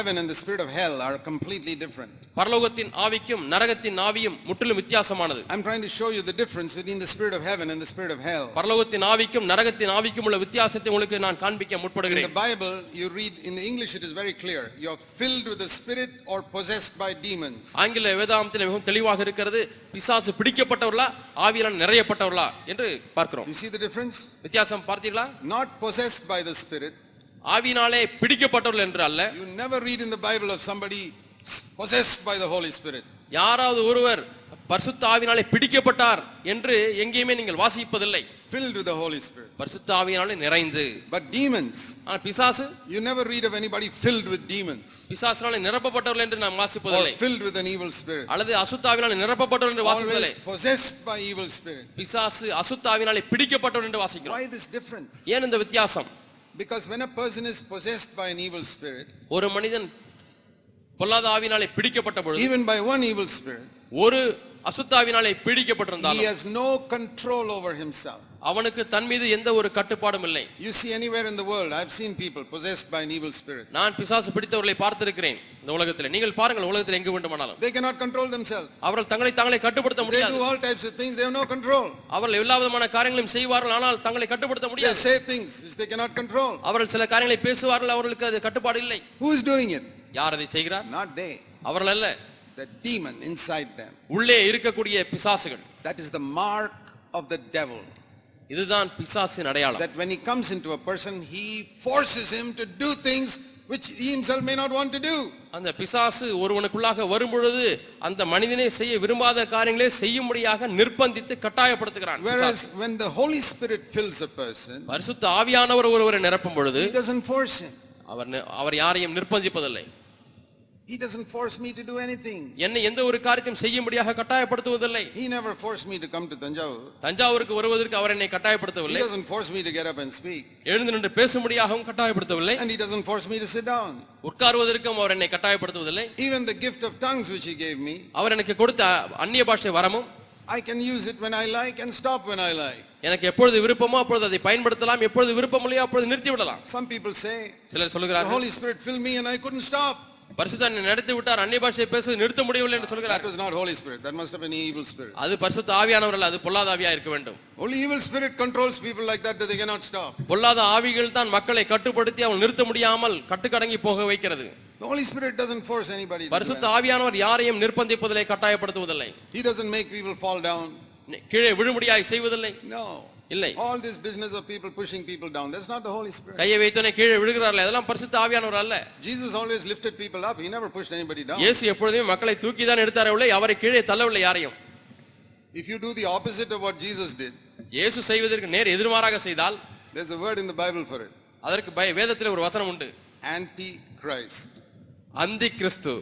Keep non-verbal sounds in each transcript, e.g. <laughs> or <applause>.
heaven and the spirit of hell are completely different. பரலோகத்தின் ஆவிக்கும் நரகத்தின் ஆவியும் முற்றிலும் வித்தியாசமானது I'm trying to show you the difference between the spirit of heaven and the spirit of hell. பரலோகத்தின் ஆவிக்கும் நரகத்தின் ஆவிக்கும் உள்ள வித்தியாசத்தை உங்களுக்கு நான் காண்பிக்க In முற்படுகிறேன் the Bible, you read, in the English it is very clear. You're filled with the spirit or possessed by demons. ஆங்கில வேதாந்தத்தில் மிகவும் தெளிவாக இருக்கிறது பிசாசு பிடிக்கப்பட்டவர்களா ஆவியால் நிறையப்பட்டவர்களா என்று பார்க்கிறோம் You see the difference? வித்தியாசம் பார்த்தீர்களா Not possessed by the spirit. ஆவியினாலே பிடிக்கப்பட்டவர்கள் என்று அல்ல You never read in the Bible of somebody possessed by the Holy Spirit. யாராவது ஒருவர் பரிசுத்த ஆவியினாலே பிடிக்கப்பட்டார் என்று எங்கேயுமே நீங்கள் வாசிப்பதில்லை Filled with the Holy Spirit. பரிசுத்த ஆவியினாலே நிறைந்து But demons, ஆனால் பிசாசு you never read of anybody filled with demons பிசாசினாலே நிரப்பப்பட்டவர்கள் என்று நாம் or வாசிப்பதில்லை filled with an evil spirit. அல்லது அசுத்தாவினாலே நிரப்பப்பட்டவர்கள் என்று வாசிப்பதில்லை possessed by evil spirit. பிசாசு அசுத்தாவினாலே பிடிக்கப்பட்டவர்கள் என்று வாசிக்கிறோம் Why this difference? ஏன் இந்த வித்தியாசம் Because when a person is possessed by an evil spirit, ஒரு மனிதன் பொல்லாத ஆவினாலே பிடிக்கப்பட்ட பொழுது even by one evil spirit, ஒரு அசுத்தாவினாலே he பிடிக்கப்பட்டிருந்தாலும் has no control over himself. அவனுக்கு தன் மீது எந்த ஒரு கட்டுப்பாடும் இல்லை You see anywhere in the world, I've seen people possessed by an evil spirit. நான் பிசாசு பிடித்தவர்களை பார்த்திருக்கிறேன் இந்த உலகத்தில் நீங்கள் பாருங்கள் உலகத்தில் எங்கு வேண்டுமானாலும் They cannot control themselves. அவர்கள் தங்களை தாங்களே கட்டுப்படுத்த They முடியாது do all types of things, they have no control. அவர்கள் எல்லா விதமான காரியங்களையும் செய்வார்கள் ஆனால் தங்களை கட்டுப்படுத்த They முடியாது say things which they cannot control. அவர்கள் சில காரியங்களை பேசுவார்கள் அவர்களுக்கு அது கட்டுப்பாடு இல்லை Who is doing it? யார் அதை செய்கிறார் Not they. அவர்கள் அல்ல The demon inside them. உள்ளே இருக்கக்கூடிய பிசாசுகள் That is the mark of the devil. இதுதான் பிசாசின் அடையாளம் That when he comes into a person, he forces him to do things which he himself may not want to do. அந்த பிசாசு ஒருவனுக்குள்ளாக வரும்பொழுது அந்த மனிதனை செய்ய விரும்பாத காரியங்களே செய்யும்படியாக நிர்பந்தித்து கட்டாயப்படுத்துகிறான். Whereas when the Holy Spirit fills a person, பரிசுத்த ஆவியானவர் ஒருவரை நிரப்பும் பொழுது he doesn't force him. அவர் அவர் யாரையும் நிர்பந்திப்பதில்லை He doesn't force me to do anything. என்னை எந்த ஒரு காரியத்தையும் செய்யும்படியாக கட்டாயப்படுத்துவதில்லை He never forced me to come to Tanjavur. தஞ்சாவூருக்கு வருவதற்கு அவர் என்னை He கட்டாயப்படுத்தவில்லை doesn't force me to get up and speak. எழுந்து நின்று பேசும்படியாகவும் கட்டாயப்படுத்தவில்லை And he doesn't force me to sit down. உட்காருவதற்கும் அவர் என்னை கட்டாயப்படுத்துவதில்லை Even the gift of tongues which he gave me, அவர் எனக்கு கொடுத்த அந்நிய பாஷை வரமும் I can use it when I like and stop when I like. எனக்கு எப்பொழுது விருப்பமோ அப்பொழுது அதை பயன்படுத்தலாம் எப்பொழுது விருப்பமில்லையோ அப்பொழுது நிறுத்தி விடலாம் Some people say, சிலர் சொல்கிறார்கள் Holy Spirit filled me and I couldn't stop. பரிசுத்த என்னை நடத்தி விட்டார் அந்நிய பாஷையை பேசுவது நிறுத்த முடியவில்லை என்று That சொல்கிறார் was not Holy Spirit. That must have been evil spirit. அது பரிசுத்த ஆவியானவர் அல்ல அது பொல்லாத ஆவியா இருக்க வேண்டும் Only evil spirit controls people like that that they cannot stop. பொல்லாத ஆவிகள் தான் மக்களை கட்டுப்படுத்தி அவன் நிறுத்த முடியாமல் கட்டுக்கடங்கி போக வைக்கிறது The Holy Spirit doesn't force anybody. பரிசுத்த. ஆவியானவர் யாரையும் நிர்பந்திப்பதில்லை கட்டாயப்படுத்துவதில்லை He doesn't make people fall down. கீழே விழும்படியாய் செய்வதில்லை No. இல்லை All this business of people pushing people down, that's not the Holy Spirit. கையை வைத்தோனே கீழே விழுகிறார்கள் அதெல்லாம் பரிசுத்த ஆவியானவர் அல்ல Jesus always lifted people up. He never pushed anybody down. இயேசு எப்பொழுதுமே மக்களை தூக்கி தான் எடுத்தாரவில்லை அவரை கீழே தள்ளவில்லை யாரையும் If you do the opposite of what Jesus did, இயேசு செய்வதற்கு நேர் எதிர்மாறாக செய்தால் there's a word in the Bible for it. அதற்கு பய- வேதத்தில் ஒரு வசனம் உண்டு Antichrist. அந்தி கிறிஸ்து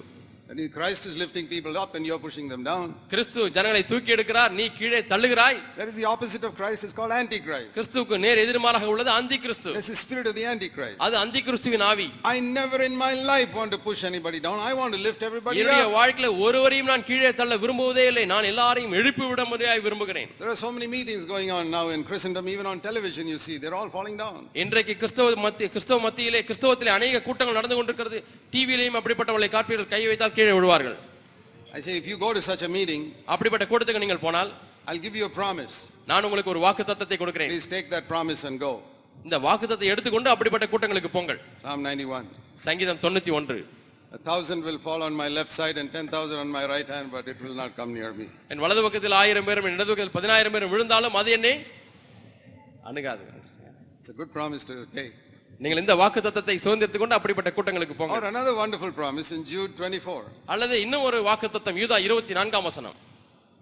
And if Christ is lifting people up and you're pushing them down. கிறிஸ்து ஜனங்களை தூக்கி எடுக்கிறார் நீ கீழே தள்ளுகிறாய் That is the opposite of Christ. It's called Antichrist. கிறிஸ்துவுக்கு நேர் எதிர்மாறாக உள்ளது அந்தி கிறிஸ்து That's the spirit of the Antichrist. அது அந்தி கிறிஸ்துவின் ஆவி I never in my life want to push anybody down. I want to lift everybody என்னுடைய up. வாழ்க்கையில ஒருவரையும் நான் கீழே தள்ள விரும்புவதே இல்லை நான் எல்லாரையும் எழுப்பி விட முடியாய் விரும்புகிறேன் There are so many meetings going on now in Christendom, even on television, you see, they're all falling down. இன்றைக்கு கிறிஸ்தவ மத்திய கிறிஸ்தவ மத்தியிலே கிறிஸ்தவத்திலே அநேக கூட்டங்கள் நடந்து கொண்டிருக்கிறது டிவியிலையும் அப்படிப்பட்டவர்களை காப்பீர்கள் கை வைத்தால் கீழே விழுவார்கள் I say, if you go to such a meeting, அப்படிப்பட்ட கூட்டத்துக்கு நீங்கள் போனால் I'll give you a promise. நான் உங்களுக்கு ஒரு வாக்கு தத்தத்தை கொடுக்கிறேன் Please take that promise and go. இந்த வாக்கு தத்தை எடுத்துக்கொண்டு அப்படிப்பட்ட கூட்டங்களுக்கு போங்கள் Psalm 91. சங்கீதம் தொண்ணூத்தி ஒன்று A thousand will fall on my left side and ten thousand on my right hand, but it will not come near me. என் வலது பக்கத்தில் ஆயிரம் பேரும் என் இடது பக்கத்தில் பதினாயிரம் பேரும் விழுந்தாலும் அது என்னை அணுகாது It's a good promise to take. நீங்கள் இந்த வாக்கு தத்தத்தை சுதந்திரத்துக் கொண்டு அப்படிப்பட்ட கூட்டங்களுக்கு போங்க Or another wonderful promise in Jude 24. அல்லது இன்னும் ஒரு வாக்கு தத்தம் யூதா இருபத்தி நான்காம் வசனம்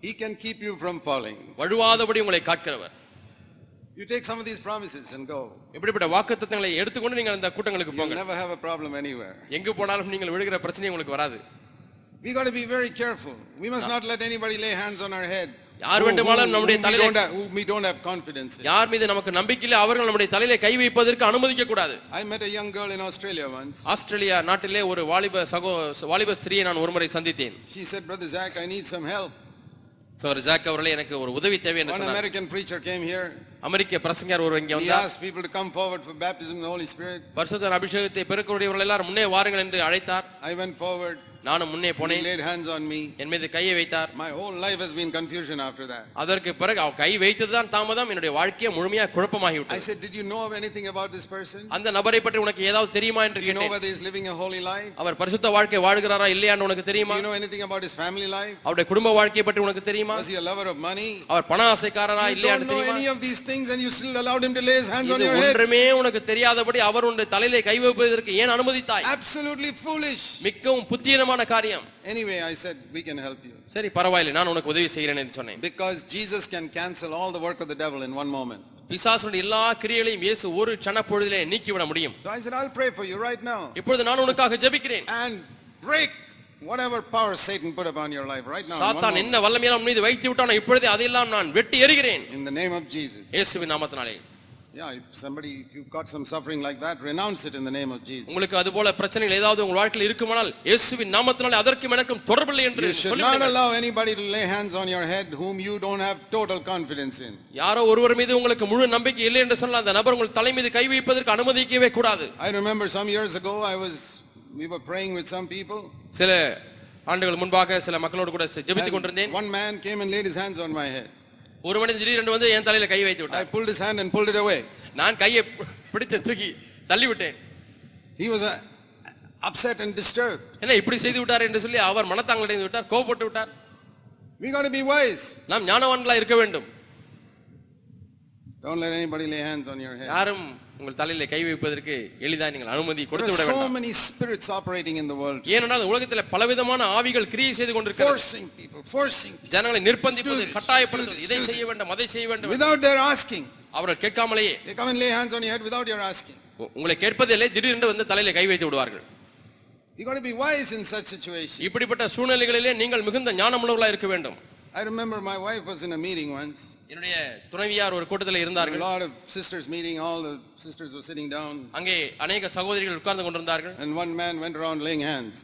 He can keep you from falling. வழுவாதபடி உங்களை காக்கிறவர் You take some of these promises and go. இப்படிப்பட்ட வாக்கு தத்தங்களை எடுத்துக்கொண்டு நீங்கள் அந்த கூட்டங்களுக்கு போங்க never have a problem anywhere. எங்கு போனாலும் நீங்கள் விழுகிற பிரச்சனை உங்களுக்கு வராது We got to be very careful. We must not let anybody lay hands on our head. யார் வேண்டுமானாலும் நம்முடைய தலையிலே- we don't have confidence. யார் மீது நமக்கு நம்பிக்கையில்லை அவர்கள் நம்முடைய தலையிலே கை வைப்பதற்கு அனுமதிக்க கூடாது I met a young girl in Australia once. Australia நாட்டிலே ஒரு வாலிப சகோ வாலிப ஸ்திரியை நான் ஒருமுறை சந்தித்தேன் She said, Brother Zach, I need some help. சோர் ஜாக் அவர்களே எனக்கு ஒரு உதவி தேவை என்று சொன்னார் American preacher came here. அமெரிக்க பிரசங்கர் ஒரு இங்க He வந்தார் asked people to come forward for baptism in the Holy Spirit. பரிசுத்தர் அபிஷேகத்தை பெருக்கக்கூடியவர்கள் எல்லாரும் முன்னே வாருங்கள் என்று அழைத்தார் I went forward. நானும் முன்னே போனேன் laid hands on me. என் மீது கையை வைத்தார் My whole life has been confusion after that. அதற்கு பிறகு அவர் கை வைத்ததுதான் தாமதம் என்னுடைய வாழ்க்கையை முழுமையா குழப்பமாகி I விட்டது said, Did you know of anything about this person? அந்த நபரை பற்றி உனக்கு ஏதாவது தெரியுமா என்று Do you know கேட்டேன் whether he's living a holy life? அவர் பரிசுத்த வாழ்க்கை வாழ்கிறாரா இல்லையான்னு உனக்கு தெரியுமா you know anything about his family life? அவருடைய குடும்ப வாழ்க்கையை பற்றி உனக்கு தெரியுமா Was he a lover of money? அவர் பண ஆசைக்காரரா You don't இல்லையான்னு know தெரியுமா any of these things and you still allowed him to lay his hands on இது your head? ஒன்றுமே உனக்கு தெரியாதபடி அவர் உன்னுடைய தலையிலே கை வைப்பதற்கு ஏன் அனுமதித்தாய் Absolutely foolish. மிகவும் புத்தீனமான காரியம் Anyway, I said, We can help you. சரி பரவாயில்லை நான் உனக்கு உதவி செய்கிறேன் என்று சொன்னேன் Because Jesus can cancel all the work of the devil in one moment. பிசாசுடைய எல்லா கிரியைகளையும் இயேசு ஒரு சனப்பொழுதிலே நீக்கிவிட முடியும் So I said, I'll pray for you right now. இப்பொழுது நான் உனக்காக ஜெபிக்கிறேன் And break whatever power Satan put upon your life right now. in one சாத்தான் moment. என்ன வல்லமையெல்லாம் உன் மீது வைத்து விட்டானோ இப்பொழுதே அதையெல்லாம் நான் வெட்டி எறிகிறேன் In the name of Jesus. இயேசுவின் நாமத்தினாலே Yeah, if somebody, if you've got some suffering like that, renounce it in the name of Jesus. உங்களுக்கு அது போல பிரச்சனைகள் ஏதாவது உங்கள் வாழ்க்கையில் இருக்குமானால் இயேசுவின் நாமத்தினாலே அதற்கும் எனக்கும் தொடர்பில்லை என்று You should not சொல்லிவிடுங்கள். allow anybody to lay hands on your head whom you don't have total confidence in. யாரோ ஒருவர் மீது உங்களுக்கு முழு நம்பிக்கை இல்லை என்று சொன்னால் அந்த நபர் உங்கள் தலை மீது கை வைப்பதற்கு அனுமதிக்கவே கூடாது I remember some years ago, I was, we were praying with some people. சில ஆண்டுகள் முன்பாக சில மக்களோடு கூட ஜெபித்துக் and கொண்டிருந்தேன் One man came and laid his hands on my head. ஒரு மனிதன் திடீரென்று வந்து என் தலையில கை வைத்து I விட்டார் pulled his hand and pulled it away. நான் கையை பிடித்து தூக்கி தள்ளி விட்டேன் He was uh, upset and disturbed. என்ன இப்படி செய்து விட்டார் என்று சொல்லி அவர் மனத்தாங்கடைந்து விட்டார் கோபப்பட்டு விட்டார் We got to be wise. நாம் ஞானவான்களா இருக்க வேண்டும் Don't let anybody lay hands on your head. யாரும் உங்கள் தலையில கை வைப்பதற்கு எளிதாக நீங்கள் அனுமதி கொடுத்து விட so many spirits operating in the world, ஏனென்றால் உலகத்தில் பலவிதமான ஆவிகள் கிரியை செய்து கொண்டிருக்கிறது forcing people, forcing ஜனங்களை நிர்பந்திப்பது கட்டாயப்படுத்துவது இதை செய்ய வேண்டும் அதை செய்ய வேண்டும் without their asking. அவர்கள் கேட்காமலேயே They come and lay hands on your head without your asking. உங்களை கேட்பதில்லை திடீரென்று வந்து தலையில கை வைத்து விடுவார்கள் You got to be wise in such situations. இப்படிப்பட்ட சூழ்நிலைகளிலே நீங்கள் மிகுந்த ஞானமுள்ளவர்களா இருக்க வேண்டும் I remember my wife was in a meeting once. என்னுடைய துணைவியார் ஒரு கூட்டத்தில் A இருந்தார்கள் lot of sisters meeting, all the sisters were sitting down, அங்கே அநேக சகோதரிகள் உட்கார்ந்து கொண்டிருந்தார்கள். And one man went around laying hands.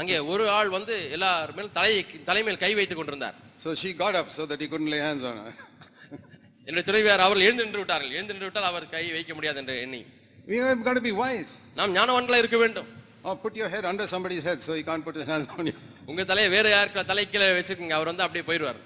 அங்கே ஒரு ஆள் வந்து எல்லார் மேல் தலையை தலைமையில் கை வைத்துக் கொண்டிருந்தார். So she got up so that he couldn't lay hands on her. <laughs> என்னுடைய துணைவியார் அவர்கள் எழுந்து நின்று விட்டார்கள். எழுந்து நின்று விட்டால் அவர் கை வைக்க முடியாது என்று எண்ணி. We have got to be wise. நாம் ஞானவான்களா இருக்க வேண்டும். Or put your head under somebody's head so he can't put his hands on you. உங்க தலையை வேற யாருக்கு தலை கீழே வச்சுக்கோங்க அவர் வந்து அப்படியே போயிடுவார்.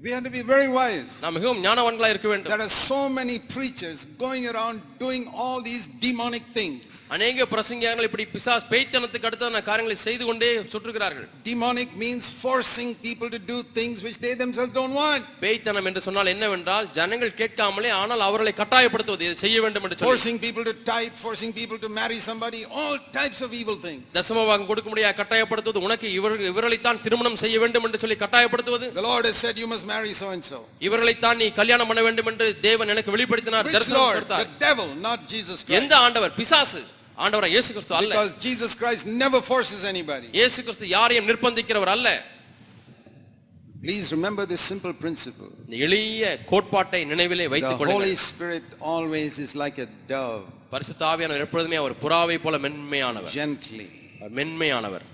We have to be very wise. நாம் மிகவும் ஞானவான்களா இருக்க வேண்டும் There are so many preachers going around doing all these demonic things. அநேக பிரசங்கியார்கள் இப்படி பிசாஸ் பேய்த்தனத்துக்கு அடுத்ததான காரியங்களை செய்து கொண்டே சுற்றுகிறார்கள் Demonic means forcing people to do things which they themselves don't want. பேய்த்தனம் என்று சொன்னால் என்னவென்றால் ஜனங்கள் கேட்காமலே ஆனால் அவர்களை கட்டாயப்படுத்துவது இதை செய்ய வேண்டும் என்று சொல்லி Forcing people to tithe, forcing people to marry somebody, all types of evil things. தசமபாகம் கொடுக்க முடியாது கட்டாயப்படுத்துவது உனக்கு இவர் இவர்களைத்தான் திருமணம் செய்ய வேண்டும் என்று சொல்லி கட்டாயப்படுத்துவது The Lord has said you must marry so and so. இவர்களைத்தான் நீ கல்யாணம் பண்ண வேண்டும் என்று தேவன் எனக்கு வெளிப்படுத்தினார் Which தரிசனம் Lord? கொடுத்தார் The devil, not Jesus Christ. எந்த ஆண்டவர் பிசாசு ஆண்டவரா இயேசு கிறிஸ்து அல்ல Because Jesus Christ never forces anybody. இயேசு கிறிஸ்து யாரையும் நிர்பந்திக்கிறவர் அல்ல Please remember this simple principle. இந்த எளிய கோட்பாட்டை நினைவிலே The வைத்துக் Holy கொள்ளுங்கள் Spirit always is like a dove, பரிசுத்த ஆவியானவர் எப்பொழுதுமே அவர் புறாவை போல மென்மையானவர் gently. Our மென்மையானவர்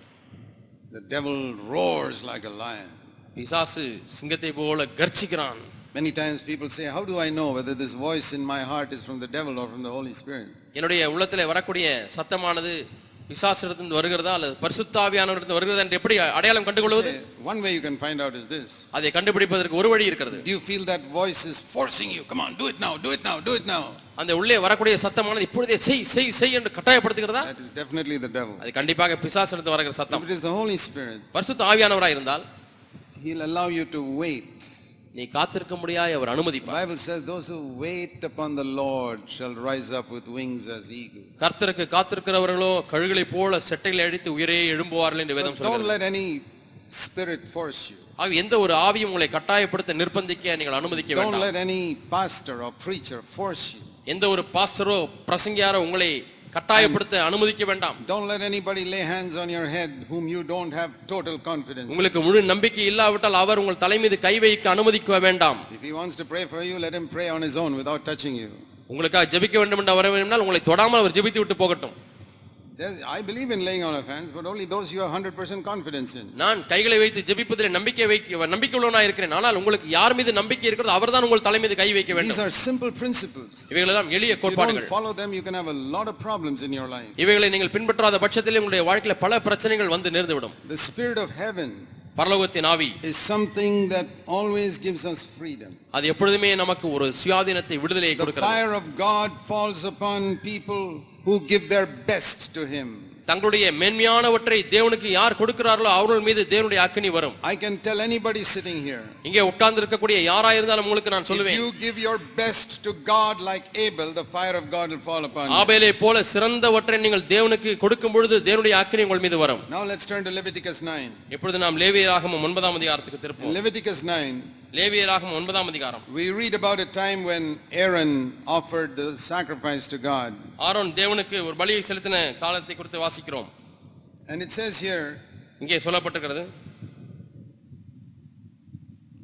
The devil roars like a lion. பிசாசு சிங்கத்தை போல கர்ச்சிக்கிறான் Many times people say, How do I know whether this voice in my heart is from the devil or from the Holy Spirit? என்னுடைய உள்ளத்திலே வரக்கூடிய சத்தமானது பிசாசிடத்திலிருந்து வருகிறதா அல்லது பரிசுத்தாவியானவரிடத்திலிருந்து வருகிறதா என்று எப்படி அடையாளம் கண்டுகொள்வது one way you can find out is this. அதை கண்டுபிடிப்பதற்கு ஒரு வழி இருக்கிறது Do you feel that voice is forcing you? Come on, do it now, do it now, do it now. அந்த உள்ளே வரக்கூடிய சத்தமானது இப்பொழுதே செய் செய் செய் என்று கட்டாயப்படுத்துகிறதா That is definitely the devil. அது கண்டிப்பாக பிசாசிடத்து வருகிற சத்தம் it is the Holy Spirit, பரிசுத்த ஆவியானவராய் இருந்தால் He'll allow you to wait. நீ காத்திருக்க முடியாய் அவர் The அனுமதிப்பார் Bible says, Those who wait upon the Lord shall rise up with wings as eagles. கர்த்தருக்கு காத்திருக்கிறவர்களோ கழுகளை போல செட்டைகளை அடித்து உயிரே எழும்புவார்கள் என்று So வேதம் don't சொல்கிறது let any spirit force you. ஆக எந்த ஒரு ஆவியும் உங்களை கட்டாயப்படுத்த நிர்பந்திக்க நீங்கள் அனுமதிக்க Don't வேண்டாம் let any pastor or preacher force you. எந்த ஒரு பாஸ்டரோ பிரசங்கியாரோ உங்களை கட்டாயப்படுத்த அனுமதிக்க வேண்டாம் Don't let anybody lay hands on your head whom you don't have total confidence. உங்களுக்கு முழு நம்பிக்கை இல்லாவிட்டால் அவர் உங்கள் தலை மீது கை வைக்க அனுமதிக்க வேண்டாம் If he wants to pray for you, let him pray on his own without touching you. உங்களுக்காக ஜெபிக்க வேண்டும் என்று வர வேண்டும்னால் உங்களை தொடாமல் அவர் ஜெபித்து விட்டு போகட்டும் I believe in laying on of hands, but only those you have 100% confidence in. நான் கைகளை வைத்து ஜெபிப்பதில் நம்பிக்கை வைக்க நம்பிக்கை உள்ளவனா இருக்கிறேன் ஆனால் உங்களுக்கு யார் மீது நம்பிக்கை இருக்கிறதோ அவர்தான் உங்கள் தலை மீது கை வைக்க These வேண்டும் are simple principles. இவைகளெல்லாம் எளிய If you கோட்பாடுகள் don't follow them, you can have a lot of problems in your life. இவைகளை நீங்கள் பின்பற்றாத பட்சத்தில் உங்களுடைய வாழ்க்கையில பல பிரச்சனைகள் வந்து நேர்ந்துவிடும் The spirit of heaven பரலோகத்தின் ஆவி is something that always gives us freedom. அது எப்பொழுதுமே நமக்கு ஒரு சுயாதீனத்தை விடுதலையை The கொடுக்கிறது fire of God falls upon people who give their best to Him. தங்களுடைய மேன்மையானவற்றை தேவனுக்கு யார் கொடுக்கிறார்களோ அவர்கள் மீது தேவனுடைய அக்கினி வரும் I can tell anybody sitting here. இங்கே உட்கார்ந்து இருக்கக்கூடிய யாரா இருந்தாலும் உங்களுக்கு நான் சொல்லுவேன் you give your best to God like Abel, the fire of God will fall upon you. ஆபேலை போல சிறந்தவற்றை நீங்கள் தேவனுக்கு கொடுக்கும் பொழுது தேவனுடைய அக்கினி உங்கள் மீது வரும் Now let's turn to Leviticus 9. இப்பொழுது நாம் லேவியராகமம் ஒன்பதாம் அதிகாரத்துக்கு In திருப்போம் Leviticus 9, லேவியராகமம் ஒன்பதாம் அதிகாரம் we read about a time when Aaron offered the sacrifice to God. Aaron தேவனுக்கு ஒரு பலியை செலுத்தின காலத்தை குறித்து வாசிக்கிறோம் And it says here, இங்கே சொல்லப்பட்டிருக்கிறது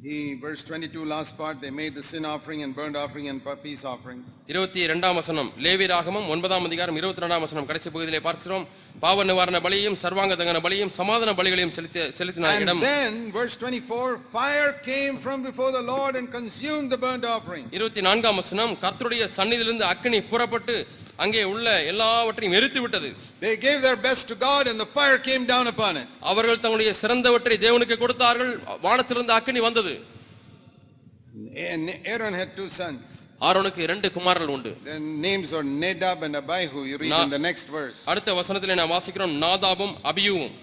he, verse 22, last part, they made the sin offering and burnt offering and peace offerings. இருபத்தி இரண்டாம் வசனம் லேவியராகமம் ஒன்பதாம் அதிகாரம் இருபத்தி ரெண்டாம் வசனம் கடைசி பகுதியிலே பார்க்கிறோம் பாவ நிவாரண பலியும் சர்வாங்க தகன பலியும் சமாதான பலிகளையும் செலுத்தி செலுத்தின And இடம் then, verse 24, fire came from before the Lord and consumed the burnt offering. இருபத்தி நான்காம் வசனம் கர்த்தருடைய சந்நிதியிலிருந்து அக்கினி புறப்பட்டு அங்கே உள்ள எல்லாவற்றையும் எரித்து விட்டது They gave their best to God and the fire came down upon it. அவர்கள் தங்களுடைய சிறந்தவற்றை தேவனுக்கு கொடுத்தார்கள் வானத்திலிருந்து அக்கினி வந்தது And Aaron had two sons. ஆரோனுக்கு இரண்டு குமாரர்கள் உண்டு Their names were Nadab and Abihu. You read in the next verse. அடுத்த வசனத்திலே நான் வாசிக்கிறோம் நாதாபும் அபியூவும்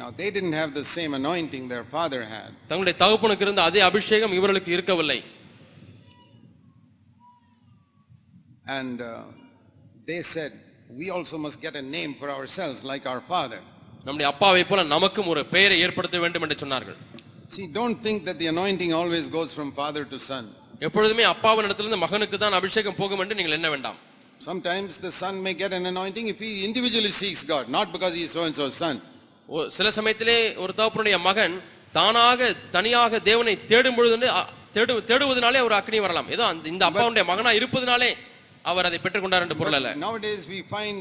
Now, they didn't have the same anointing their father had. தங்களுடைய தகப்பனுக்கு இருந்த அதே அபிஷேகம் இவர்களுக்கு இருக்கவில்லை And uh, they said, we also must get a name for ourselves like our father. நம்முடைய அப்பாவை போல நமக்கும் ஒரு பெயரை ஏற்படுத்த வேண்டும் என்று சொன்னார்கள் See, don't think that the anointing always goes from father to son. எப்பொழுதுமே அப்பாவின் இடத்திலிருந்து மகனுக்கு தான் அபிஷேகம் போகும் என்று நீங்கள் என்ன வேண்டாம். Sometimes the son may get an anointing if he individually seeks God, not because he is so and so's son. சில சமயத்திலே ஒரு தகப்பனுடைய மகன் தானாக தனியாக தேவனை தேடும் பொழுது தேடு தேடுவதனாலே ஒரு அக்னி வரலாம். ஏதோ இந்த அப்பாவுடைய மகனா இருப்பதனாலே அவர் அதை பெற்றுக்கொண்டார் என்று பொருள் அல்ல. Nowadays, we find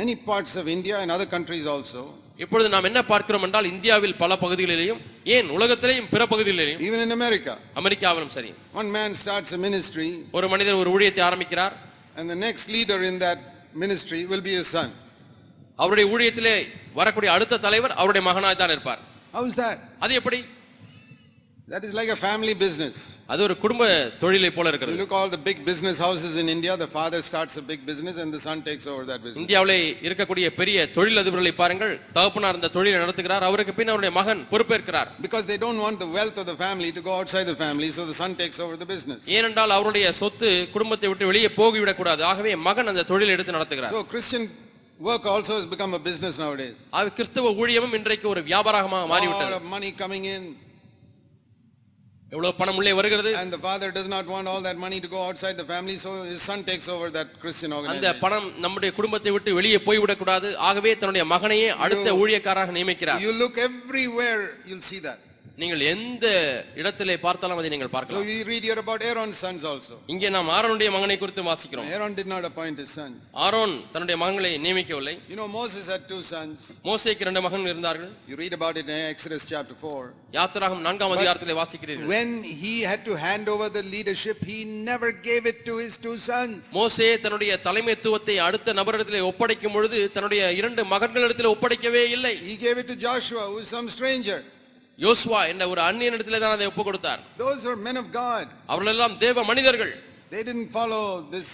many parts of India and other countries also, இப்பொழுது நாம் என்ன பார்க்கிறோம் என்றால் இந்தியாவில் பல பகுதிகளிலேயும் ஏன் உலகத்திலேயும் பிற பகுதிகளிலேயும் even in America. அமெரிக்காவிலும் சரி One man starts a ministry, ஒரு மனிதர் ஒரு ஊழியத்தை ஆரம்பிக்கிறார் and the next leader in that ministry will be his son. அவருடைய ஊழியத்திலே வரக்கூடிய அடுத்த தலைவர் அவருடைய மகனாய் தான் இருப்பார் How is that? அது எப்படி That is like a family business. அது ஒரு குடும்ப தொழிலை போல You இருக்கிறது look all the big business houses in India, the father starts a big business and the son takes over that business. இந்தியாவிலே இருக்கக்கூடிய பெரிய தொழிலதிபர்களை பாருங்கள் தகப்பனார் இந்த தொழிலை நடத்துகிறார் அவருக்கு பின் அவருடைய மகன் பொறுப்பேற்கிறார் Because they don't want the wealth of the family to go outside the family, so the son takes over the business. ஏனென்றால் அவருடைய சொத்து குடும்பத்தை விட்டு வெளியே போகிவிடக் கூடாது ஆகவே மகன் அந்த தொழிலை எடுத்து நடத்துகிறார் So Christian work also has become a business nowadays. ஆக கிறிஸ்தவ ஊழியமும் இன்றைக்கு ஒரு வியாபாரமாக lot மாறிவிட்டது of money coming in எவ்வளவு பணம் உள்ளே வருகிறது and the father does not want all that money to go outside the family, so his son takes over that Christian அந்த organization. பணம் நம்முடைய குடும்பத்தை விட்டு வெளியே போய்விடக் கூடாது ஆகவே தன்னுடைய மகனையே அடுத்த ஊழியக்காரராக நியமிக்கிறார் You look everywhere, you'll see that. நீங்கள் எந்த இடத்திலே பார்த்தாலும் அதை நீங்கள் So பார்க்கலாம் we read here about Aaron's sons also. இங்கே நாம் ஆரோனுடைய மகனை குறித்து வாசிக்கிறோம் Aaron did not appoint his sons. Aaron தன்னுடைய மகன்களை நியமிக்கவில்லை You know, Moses had two sons. மோசேக்கு இரண்டு மகன்கள் இருந்தார்கள் You read about it in Exodus chapter 4. யாத்திராகம் நான்காம் அதிகாரத்திலே வாசிக்கிறீர்கள் When he had to hand over the leadership, he never gave it to his two sons. மோசே தன்னுடைய தலைமைத்துவத்தை அடுத்த நபரிடத்திலே ஒப்படைக்கும் பொழுது தன்னுடைய இரண்டு மகன்களிடத்திலே ஒப்படைக்கவே இல்லை He gave it to Joshua, who is some stranger. யோசுவா என்ற ஒரு அந்நியனிடத்திலே தான் அதை ஒப்பு கொடுத்தார் Those are men of God. அவர்கள் எல்லாம் தேவ மனிதர்கள் They didn't follow this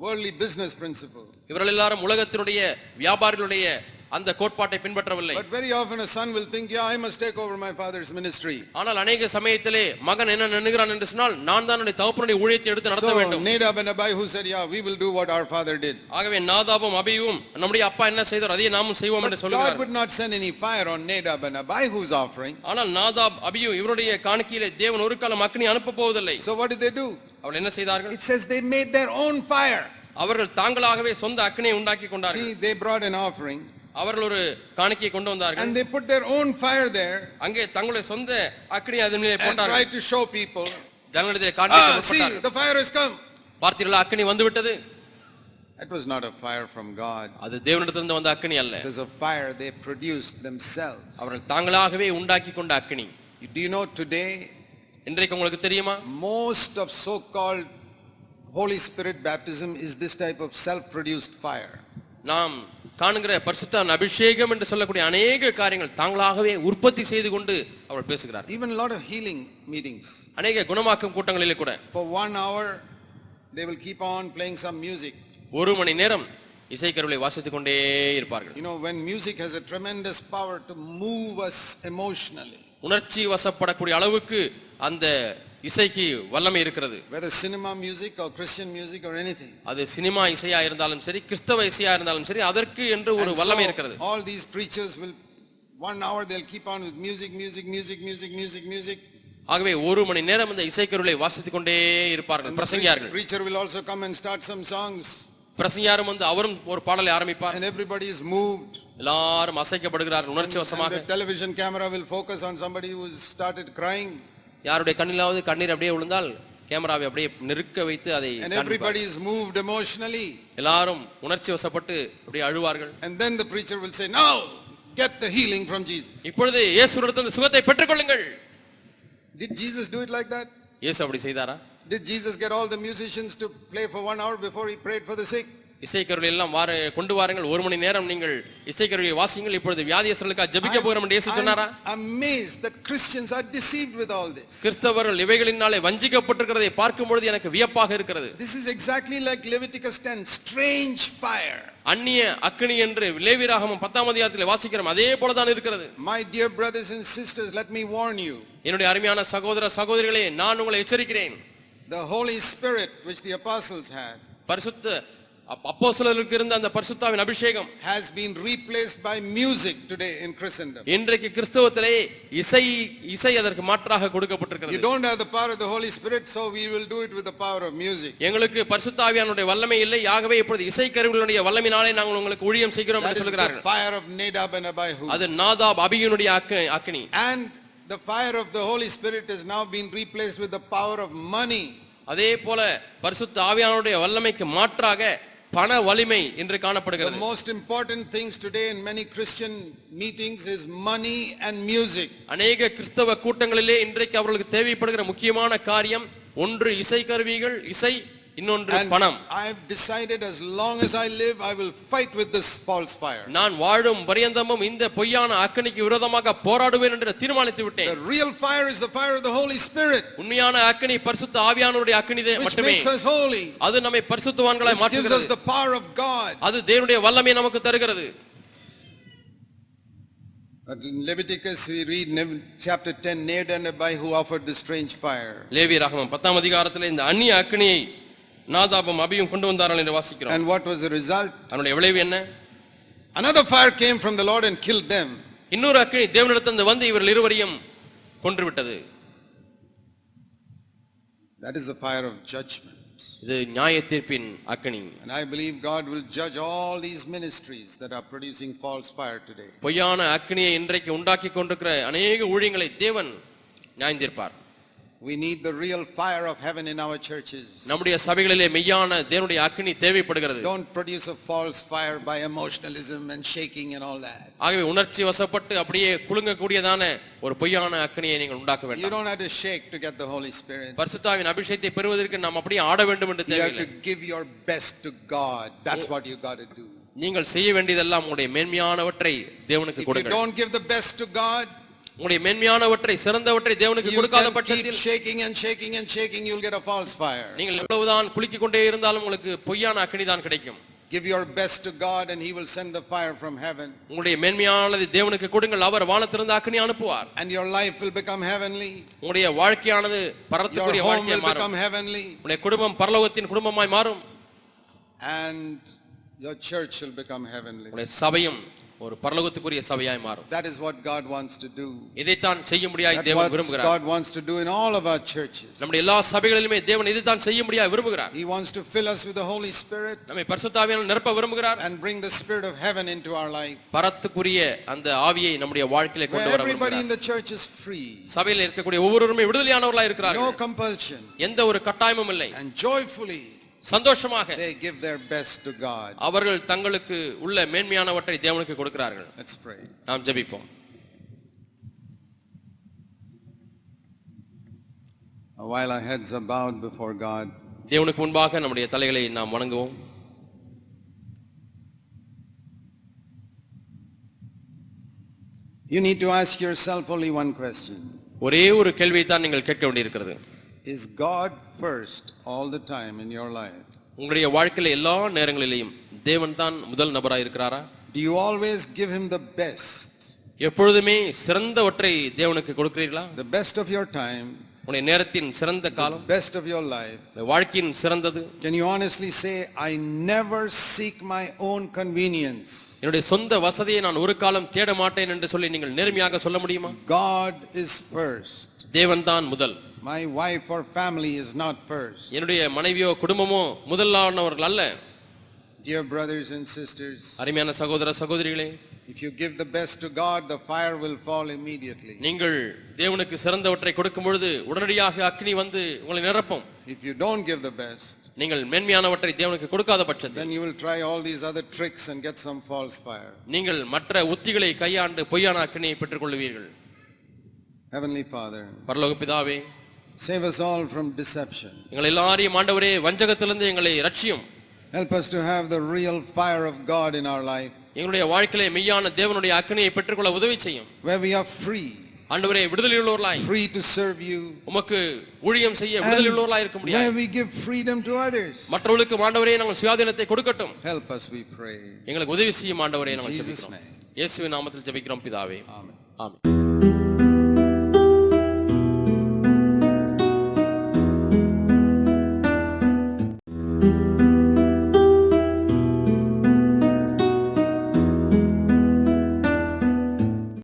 worldly business principle. இவர்கள் எல்லாரும் உலகத்தினுடைய வியாபாரிகளுடைய அந்த கோட்பாட்டை பின்பற்றவில்லை But very often a son will think, yeah, I must take over my father's ministry. ஆனால் அநேக சமயத்திலே மகன் என்ன நினைக்கிறான் என்று சொன்னால் நான் தான் என்னுடைய தகப்பனுடைய ஊழியத்தை எடுத்து நடத்த So வேண்டும் Nadab and Abihu said, yeah, we will do what our father did. ஆகவே நாதாபும் அபியும் நம்முடைய அப்பா என்ன செய்தார் அதையே நாமும் செய்வோம் But என்று God சொல்லுகிறார் would not send any fire on Nadab and Abihu's offering. ஆனால் நாதாப் அபியும் இவருடைய காணிக்கையிலே தேவன் ஒரு காலம் அக்னி அனுப்ப போவதில்லை So what did they do? அவர்கள் என்ன செய்தார்கள் It says they made their own fire. அவர்கள் தாங்களாகவே சொந்த அக்னியை உண்டாக்கி கொண்டார்கள் See, they brought an offering அவர்கள் ஒரு காணிக்கையை கொண்டு வந்தார்கள் and they put their own fire there அங்கே தங்களுடைய சொந்த அக்னி அதன் மேலே and போட்டார்கள் tried to show people, ஜனங்களிடத்திலே காண்பிக்க ah, see, முற்பட்டார்கள். the fire has come. பார்த்தீர்களா அக்னி வந்து விட்டது That was not a fire from God. அது தேவனிடத்திலிருந்து வந்த அக்கினி அல்ல It was a fire they produced themselves. அவர்கள் தாங்களாகவே உண்டாக்கி கொண்ட அக்கினி Do you know today, இன்றைக்கு உங்களுக்கு தெரியுமா most of so-called Holy Spirit baptism is this type of self-produced fire. நாம் காணுகிற பரிசுத்தான் அபிஷேகம் என்று சொல்லக்கூடிய அநேக காரியங்கள் தாங்களாகவே உற்பத்தி செய்து கொண்டு அவர்கள் பேசுகிறார் a lot of healing meetings. அநேக குணமாக்கும் கூட்டங்களிலே கூட For one hour, they will keep on playing some music. ஒரு மணி நேரம் இசைக்கருவிலை வாசித்துக் கொண்டே இருப்பார்கள் You know, when music has a tremendous power to move us emotionally, உணர்ச்சி வசப்படக்கூடிய அளவுக்கு அந்த இசைக்கு வல்லமை இருக்கிறது whether cinema music or Christian music or anything. அது சினிமா இசையா இருந்தாலும் சரி கிறிஸ்தவ இசையா இருந்தாலும் சரி அதற்கு என்று ஒரு வல்லமை இருக்கிறது all these preachers will, one hour they'll keep on with music, music, music, music, music, music. ஆகவே ஒரு மணி நேரம் இந்த இசைக்கருவிலை வாசித்துக் கொண்டே இருப்பார்கள் பிரசங்கியார்கள் preacher will also come and start some songs பிரசங்கியாரும் வந்து அவரும் ஒரு பாடலை ஆரம்பிப்பார் and everybody is moved. எல்லாரும் அசைக்கப்படுகிறார்கள் உணர்ச்சி வசமாக the television camera will focus on somebody who has started crying யாருடைய கண்ணிலாவது கண்ணீர் அப்படியே விழுந்தால் கேமராவை அப்படியே நெருக்க வைத்து அதை everybody is moved emotionally. எல்லாரும் உணர்ச்சி வசப்பட்டு அப்படியே அழுவார்கள் And then the preacher will say, now get the healing from Jesus. இப்பொழுது இயேசுவிடத்தில் அந்த சுகத்தை பெற்றுக்கொள்ளுங்கள் Did Jesus do it like that? இயேசு அப்படி செய்தாரா Did Jesus get all the musicians to play for one hour before he prayed for the sick? இசைக்கருவி எல்லாம் வார கொண்டு வாருங்கள். ஒரு மணி நேரம் நீங்கள் இசைக்கருவியை வாசியுங்கள். இப்பொழுது வியாதியஸ்தர்களுக்காக ஜெபிக்க போகிறோம் என்று இயேசு சொன்னாரா? Amazed that Christians are deceived with all this. கிறிஸ்தவர்கள் இவைகளினாலே வஞ்சிக்கப்பட்டிருக்கிறதை பார்க்கும் பொழுது எனக்கு வியப்பாக இருக்கிறது. This is exactly like Leviticus 10, strange fire. அந்நிய அக்கினி என்று லேவிராகமம் பத்தாம் அதிகாரத்தில் வாசிக்கிறோம் அதே போலதான் இருக்கிறது. My dear brothers and sisters, let me warn you. என்னுடைய அருமையான சகோதர சகோதரிகளே நான் உங்களை எச்சரிக்கிறேன். The Holy Spirit, which the apostles had, பரிசுத்த அப்போஸ்தலருக்கு இருந்த அந்த பரிசுத்தாவின் அபிஷேகம் has been replaced by music today in Christendom. இன்றைக்கு கிறிஸ்தவத்திலே இசை இசை அதற்கு மாற்றாக You கொடுக்கப்பட்டிருக்கிறது don't have the power of the Holy Spirit, so we will do it with the power of music. எங்களுக்கு பரிசுத்தாவியானுடைய வல்லமை இல்லை ஆகவே இப்பொழுது இசை கருவிகளுடைய வல்லமையினாலே நாங்கள் உங்களுக்கு ஊழியம் செய்கிறோம் என்று சொல்கிறார்கள் fire of Nadab and Abihu. அது நாதாப் அபியினுடைய அக்க- அக்கினி And the fire of the Holy Spirit has now been replaced with the power of money. அதே போல பரிசுத்த ஆவியானுடைய வல்லமைக்கு மாற்றாக பண வலிமை என்று The காணப்படுகிறது most important things today in many Christian meetings is money and music. அநேக கிறிஸ்தவ கூட்டங்களிலே இன்றைக்கு அவர்களுக்கு தேவைப்படுகிற முக்கியமான காரியம் ஒன்று இசை கருவிகள் இசை இன்னொன்று And பணம் I have decided as long as I live, I will fight with this false fire. நான் வாழும் பரியந்தமும் இந்த பொய்யான அக்கினிக்கு விரோதமாக போராடுவேன் என்று தீர்மானித்து The விட்டேன் real fire is the fire of the Holy Spirit, உண்மையான அக்கினி பரிசுத்த ஆவியானவருடைய அக்கினி which மட்டுமே makes us holy, அது நம்மை பரிசுத்தவான்களாய் which gives us மாற்றுகிறது the power of God. அது தேவனுடைய வல்லமை நமக்கு தருகிறது But in Leviticus, we read Nev- chapter 10, Nadab and Abihu offered this strange fire. லேவி ராகமம் பத்தாம் அதிகாரத்தில் இந்த அந்நிய அக்கினியை நாதாபம் அபியும் கொண்டு வந்தார்கள் என்று வாசிக்கிறோம் And what was the result? அதனுடைய விளைவு என்ன Another fire came from the Lord and killed them. இன்னொரு அக்கினி தேவனிடத்திலிருந்து வந்து இவர்கள் இருவரையும் கொன்றுவிட்டது That is the fire of judgment. இது நியாய தீர்ப்பின் அக்கினி And I believe God will judge all these ministries that are producing false fire today. பொய்யான அக்கினியை இன்றைக்கு உண்டாக்கி கொண்டிருக்கிற அநேக ஊழியங்களை தேவன் நியாயந்தீர்ப்பார் We need the real fire of heaven in our churches. நம்முடைய சபைகளிலே மெய்யான தேவனுடைய அக்கினி தேவைப்படுகிறது Don't produce a false fire by emotionalism and shaking and all that. ஆகவே உணர்ச்சி வசப்பட்டு அப்படியே குலுங்கக்கூடியதான ஒரு பொய்யான அக்கினியை நீங்கள் உண்டாக்க You வேண்டாம் don't have to shake to get the Holy Spirit. பரிசுத்தாவின் அபிஷேகத்தை பெறுவதற்கு நாம் அப்படியே ஆட வேண்டும் என்று You have தேவையில்லை to give your best to God. That's what you got to do. நீங்கள் செய்ய வேண்டியதெல்லாம் உங்களுடைய மேன்மையானவற்றை தேவனுக்கு If you கொடுங்கள் don't give the best to God, உங்களுடைய மேன்மையானவற்றை சிறந்தவற்றை தேவனுக்கு கொடுக்காத பட்சத்தில் shaking and shaking and shaking, you'll get a false fire. நீங்கள் எவ்வளவுதான் குலுக்கிக் கொண்டே இருந்தாலும் உங்களுக்கு பொய்யான அக்கினி தான் கிடைக்கும் Give your best to God and he will send the fire from heaven. உங்களுடைய மேன்மையானதை தேவனுக்கு கொடுங்கள் அவர் வானத்திலிருந்து அக்கினி அனுப்புவார் And your life will become heavenly. உங்களுடைய வாழ்க்கையானது Your பரத்துக்குரிய home வாழ்க்கையை will மாறும் become heavenly. உங்களுடைய குடும்பம் பரலோகத்தின் குடும்பமாய் மாறும் And your church will become heavenly. உங்களுடைய சபையும் ஒரு பரலோகத்துக்குரிய சபையாய் மாறும் That is what God wants to do. இதைத்தான் செய்ய முடியாய் That's தேவன் what விரும்புகிறார் God wants to do in all of our churches. நம்முடைய எல்லா சபைகளிலுமே தேவன் இதைத்தான் செய்ய முடியாய் விரும்புகிறார் He wants to fill us with the Holy Spirit நம்மை பரிசுத்தாவியால் நிரப்ப விரும்புகிறார் and bring the Spirit of heaven into our life. பரத்துக்குரிய அந்த ஆவியை நம்முடைய வாழ்க்கையில Where கொண்டு வர everybody in விரும்புகிறார் the church is free. சபையில் இருக்கக்கூடிய ஒவ்வொருவருமே விடுதலையானவர்களாய் No இருக்கிறார்கள் compulsion. எந்த ஒரு கட்டாயமும் இல்லை And joyfully சந்தோஷமாக They give their best to God. அவர்கள் தங்களுக்கு உள்ள மேன்மையானவற்றை தேவனுக்கு கொடுக்கிறார்கள் Let's pray. நாம் ஜெபிப்போம் While our heads are bowed before God, தேவனுக்கு முன்பாக நம்முடைய தலைகளை நாம் வணங்குவோம் you need to ask yourself only one question. ஒரே ஒரு கேள்வியை தான் நீங்கள் கேட்க வேண்டியிருக்கிறது Is God first all the time in your life? உங்களுடைய வாழ்க்கையில எல்லா நேரங்களிலேயும் தேவன் தான் முதல் நபராய் இருக்கிறாரா Do you always give him the best? எப்பொழுதுமே சிறந்தவற்றை தேவனுக்கு கொடுக்கிறீர்களா The best of your time, உங்களுடைய நேரத்தின் சிறந்த காலம் best of your life. உங்களுடைய வாழ்க்கையின் சிறந்தது Can you honestly say, I never seek my own convenience? என்னுடைய சொந்த வசதியை நான் ஒரு காலம் தேட மாட்டேன் என்று சொல்லி நீங்கள் நேர்மையாக சொல்ல முடியுமா God is first. தேவன் தான் முதல் My wife or family is not first. என்னுடைய மனைவியோ குடும்பமோ முதலானவர்கள் அல்ல Dear brothers and sisters, அருமையான சகோதர சகோதரிகளே if you give the best to God, the fire will fall immediately. நீங்கள் தேவனுக்கு சிறந்தவற்றை கொடுக்கும் பொழுது உடனடியாக அக்னி வந்து உங்களை நிரப்பும் If you don't give the best, நீங்கள் மேன்மையானவற்றை தேவனுக்கு கொடுக்காத பட்சத்தில் then you will try all these other tricks and get some false fire. நீங்கள் மற்ற உத்திகளை கையாண்டு பொய்யான அக்னியை பெற்றுக் கொள்வீர்கள் Heavenly Father, பரலோக பிதாவே save us all from deception. எங்கள் எல்லாரையும் ஆண்டவரே வஞ்சகத்திலிருந்து எங்களை ரட்சியும் Help us to have the real fire of God in our life, எங்களுடைய வாழ்க்கையிலே மெய்யான தேவனுடைய அக்னியை பெற்றுக்கொள்ள உதவி செய்யும் where we are free, ஆண்டவரே விடுதலை உள்ளவர்களாய் free to serve you, உமக்கு ஊழியம் செய்ய விடுதலை உள்ளவர்களாய் இருக்க where முடியாது we give freedom to others. மற்றவர்களுக்கு ஆண்டவரே நாங்கள் சுயாதீனத்தை கொடுக்கட்டும் Help us, we pray. எங்களுக்கு உதவி செய்யும் ஆண்டவரே In நாங்கள் Jesus' ஜெபிக்கிறோம் name. இயேசுவின் நாமத்தில் ஜெபிக்கிறோம் பிதாவே Amen. ஆமென்